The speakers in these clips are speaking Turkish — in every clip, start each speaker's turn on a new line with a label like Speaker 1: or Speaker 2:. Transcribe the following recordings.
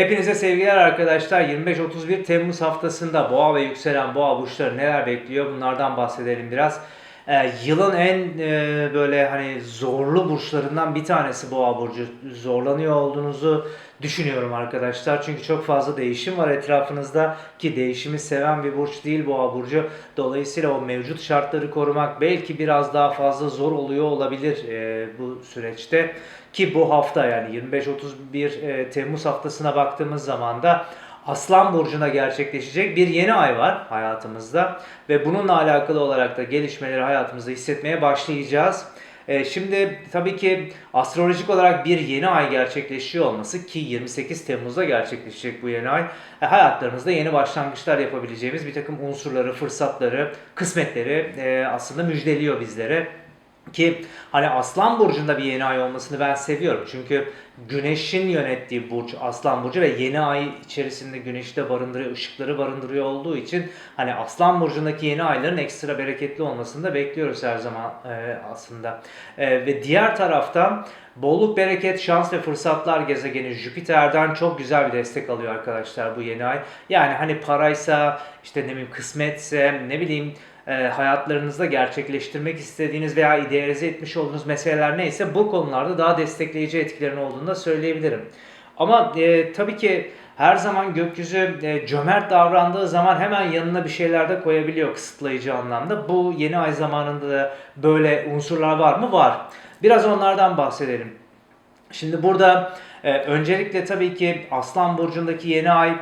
Speaker 1: Hepinize sevgiler arkadaşlar. 25-31 Temmuz haftasında boğa ve yükselen boğa burçları neler bekliyor bunlardan bahsedelim biraz. Ee, yılın en e, böyle hani zorlu burçlarından bir tanesi boğa burcu. Zorlanıyor olduğunuzu düşünüyorum arkadaşlar. Çünkü çok fazla değişim var etrafınızda ki değişimi seven bir burç değil boğa burcu. Dolayısıyla o mevcut şartları korumak belki biraz daha fazla zor oluyor olabilir e, bu süreçte. Ki bu hafta yani 25-31 e, Temmuz haftasına baktığımız zaman da Aslan Burcu'na gerçekleşecek bir yeni ay var hayatımızda ve bununla alakalı olarak da gelişmeleri hayatımızda hissetmeye başlayacağız. E, Şimdi tabii ki astrolojik olarak bir yeni ay gerçekleşiyor olması ki 28 Temmuz'da gerçekleşecek bu yeni ay. e, Hayatlarımızda yeni başlangıçlar yapabileceğimiz bir takım unsurları, fırsatları, kısmetleri e, aslında müjdeliyor bizlere. Ki hani Aslan Burcu'nda bir yeni ay olmasını ben seviyorum. Çünkü Güneş'in yönettiği burç Aslan Burcu ve yeni ay içerisinde Güneş'i de barındırıyor, ışıkları barındırıyor olduğu için hani Aslan Burcu'ndaki yeni ayların ekstra bereketli olmasını da bekliyoruz her zaman e, aslında. E, ve diğer taraftan bolluk, bereket, şans ve fırsatlar gezegeni Jüpiter'den çok güzel bir destek alıyor arkadaşlar bu yeni ay. Yani hani paraysa, işte ne bileyim kısmetse, ne bileyim e, hayatlarınızda gerçekleştirmek istediğiniz veya idealize etmiş olduğunuz meseleler neyse bu konularda daha destekleyici etkilerin olduğunu da söyleyebilirim. Ama e, tabii ki her zaman gökyüzü e, cömert davrandığı zaman hemen yanına bir şeyler de koyabiliyor kısıtlayıcı anlamda. Bu yeni ay zamanında da böyle unsurlar var mı? Var. Biraz onlardan bahsedelim. Şimdi burada e, öncelikle tabii ki Aslan Burcu'ndaki yeni ay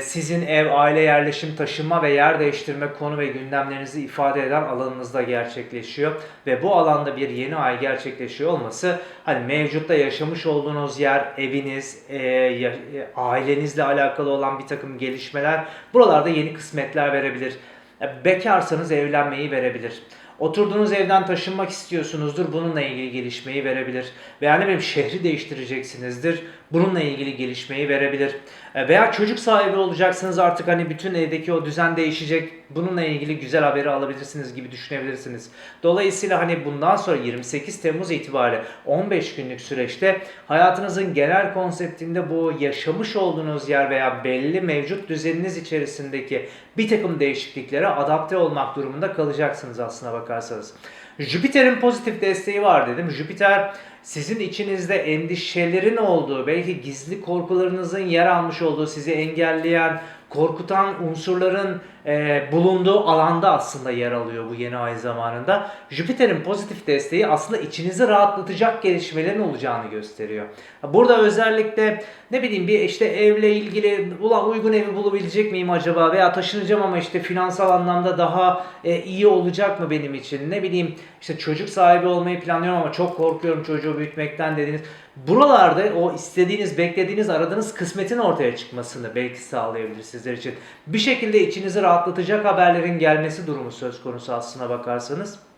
Speaker 1: sizin ev, aile yerleşim, taşınma ve yer değiştirme konu ve gündemlerinizi ifade eden alanınızda gerçekleşiyor. Ve bu alanda bir yeni ay gerçekleşiyor olması hani mevcutta yaşamış olduğunuz yer, eviniz, e, e, ailenizle alakalı olan bir takım gelişmeler buralarda yeni kısmetler verebilir. E, Bekarsanız evlenmeyi verebilir. Oturduğunuz evden taşınmak istiyorsunuzdur. Bununla ilgili gelişmeyi verebilir. Veya ne bileyim şehri değiştireceksinizdir. Bununla ilgili gelişmeyi verebilir. E, Veya çocuk sahibi olacaksınız artık hani bütün evdeki o düzen değişecek. Bununla ilgili güzel haberi alabilirsiniz gibi düşünebilirsiniz. Dolayısıyla hani bundan sonra 28 Temmuz itibariyle 15 günlük süreçte hayatınızın genel konseptinde bu yaşamış olduğunuz yer veya belli mevcut düzeniniz içerisindeki bir takım değişikliklere adapte olmak durumunda kalacaksınız aslına bakarsanız. Jüpiter'in pozitif desteği var dedim. Jüpiter sizin içinizde endişelerin olduğu, belki gizli korkularınızın yer almış olduğu, sizi engelleyen, korkutan unsurların e, bulunduğu alanda aslında yer alıyor bu yeni ay zamanında. Jüpiter'in pozitif desteği aslında içinizi rahatlatacak gelişmelerin olacağını gösteriyor. Burada özellikle ne bileyim bir işte evle ilgili ulan uygun evi bulabilecek miyim acaba veya taşınacağım ama işte finansal anlamda daha e, iyi olacak mı benim için ne bileyim işte çocuk sahibi olmayı planlıyorum ama çok korkuyorum çocuğu büyütmekten dediğiniz buralarda o istediğiniz beklediğiniz aradığınız kısmetin ortaya çıkmasını belki sağlayabilir sizler için. Bir şekilde içinizi rahatlatacak haberlerin gelmesi durumu söz konusu aslına bakarsanız.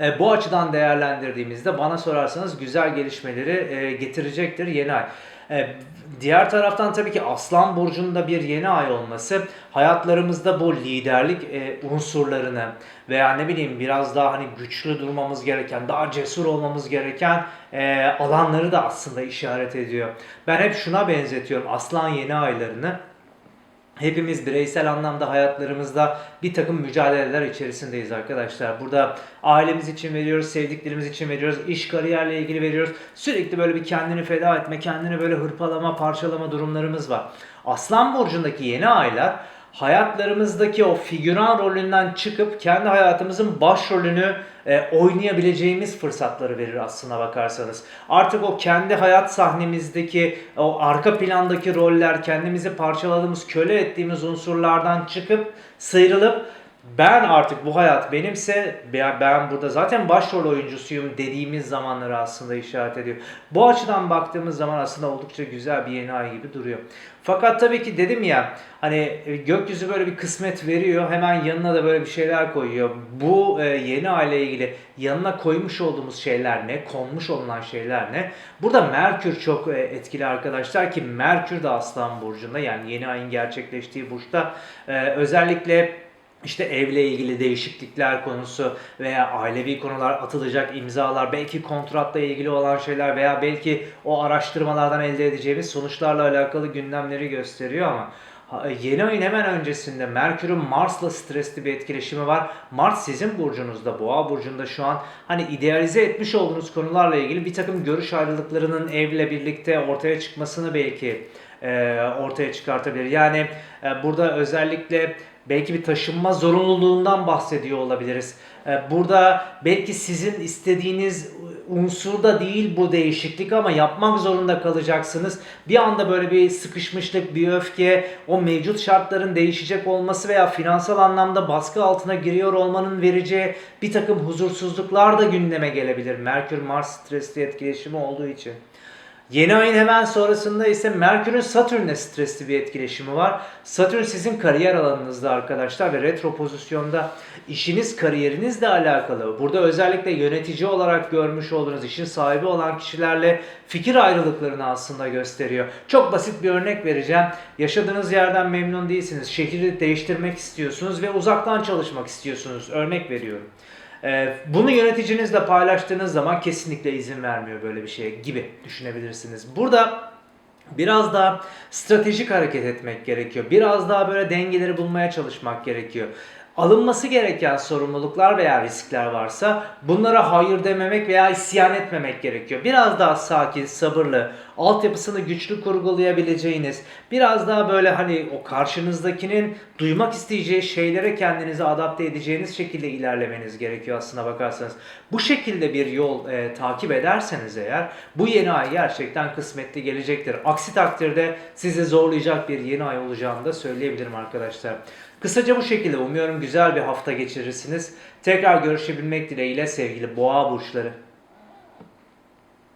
Speaker 1: E, bu açıdan değerlendirdiğimizde bana sorarsanız güzel gelişmeleri e, getirecektir yeni ay. E, diğer taraftan tabii ki Aslan Burcu'nda bir yeni ay olması hayatlarımızda bu liderlik e, unsurlarını veya ne bileyim biraz daha hani güçlü durmamız gereken, daha cesur olmamız gereken e, alanları da aslında işaret ediyor. Ben hep şuna benzetiyorum Aslan yeni aylarını. Hepimiz bireysel anlamda hayatlarımızda bir takım mücadeleler içerisindeyiz arkadaşlar. Burada ailemiz için veriyoruz, sevdiklerimiz için veriyoruz, iş kariyerle ilgili veriyoruz. Sürekli böyle bir kendini feda etme, kendini böyle hırpalama, parçalama durumlarımız var. Aslan burcundaki yeni aylar hayatlarımızdaki o figüran rolünden çıkıp kendi hayatımızın başrolünü e, oynayabileceğimiz fırsatları verir aslına bakarsanız. Artık o kendi hayat sahnemizdeki o arka plandaki roller, kendimizi parçaladığımız, köle ettiğimiz unsurlardan çıkıp sıyrılıp ben artık bu hayat benimse ben, burada zaten başrol oyuncusuyum dediğimiz zamanları aslında işaret ediyor. Bu açıdan baktığımız zaman aslında oldukça güzel bir yeni ay gibi duruyor. Fakat tabii ki dedim ya hani e, gökyüzü böyle bir kısmet veriyor hemen yanına da böyle bir şeyler koyuyor. Bu e, yeni ay ile ilgili yanına koymuş olduğumuz şeyler ne? Konmuş olunan şeyler ne? Burada Merkür çok e, etkili arkadaşlar ki Merkür de Aslan Burcu'nda yani yeni ayın gerçekleştiği burçta özellikle işte evle ilgili değişiklikler konusu veya ailevi konular atılacak imzalar, belki kontratla ilgili olan şeyler veya belki o araştırmalardan elde edeceğimiz sonuçlarla alakalı gündemleri gösteriyor ama yeni ayın hemen öncesinde Merkür'ün Mars'la stresli bir etkileşimi var. Mars sizin burcunuzda, Boğa burcunda şu an hani idealize etmiş olduğunuz konularla ilgili bir takım görüş ayrılıklarının evle birlikte ortaya çıkmasını belki ortaya çıkartabilir. Yani burada özellikle belki bir taşınma zorunluluğundan bahsediyor olabiliriz. E, burada belki sizin istediğiniz unsurda değil bu değişiklik ama yapmak zorunda kalacaksınız. Bir anda böyle bir sıkışmışlık, bir öfke, o mevcut şartların değişecek olması veya finansal anlamda baskı altına giriyor olmanın vereceği bir takım huzursuzluklar da gündeme gelebilir. Merkür Mars stresli etkileşimi olduğu için. Yeni ayın hemen sonrasında ise Merkür'ün Satürn'le stresli bir etkileşimi var. Satürn sizin kariyer alanınızda arkadaşlar ve retro pozisyonda işiniz kariyerinizle alakalı. Burada özellikle yönetici olarak görmüş olduğunuz işin sahibi olan kişilerle fikir ayrılıklarını aslında gösteriyor. Çok basit bir örnek vereceğim. Yaşadığınız yerden memnun değilsiniz. Şehri değiştirmek istiyorsunuz ve uzaktan çalışmak istiyorsunuz. Örnek veriyorum. Ee, Bunu yöneticinizle paylaştığınız zaman kesinlikle izin vermiyor böyle bir şeye gibi düşünebilirsiniz. Burada biraz daha stratejik hareket etmek gerekiyor. Biraz daha böyle dengeleri bulmaya çalışmak gerekiyor. Alınması gereken sorumluluklar veya riskler varsa bunlara hayır dememek veya isyan etmemek gerekiyor. Biraz daha sakin, sabırlı, altyapısını güçlü kurgulayabileceğiniz, biraz daha böyle hani o karşınızdakinin duymak isteyeceği şeylere kendinizi adapte edeceğiniz şekilde ilerlemeniz gerekiyor aslına bakarsanız. Bu şekilde bir yol e, takip ederseniz eğer bu yeni ay gerçekten kısmetli gelecektir. Aksi takdirde sizi zorlayacak bir yeni ay olacağını da söyleyebilirim arkadaşlar. Kısaca bu şekilde umuyorum güzel bir hafta geçirirsiniz. Tekrar görüşebilmek dileğiyle sevgili boğa burçları.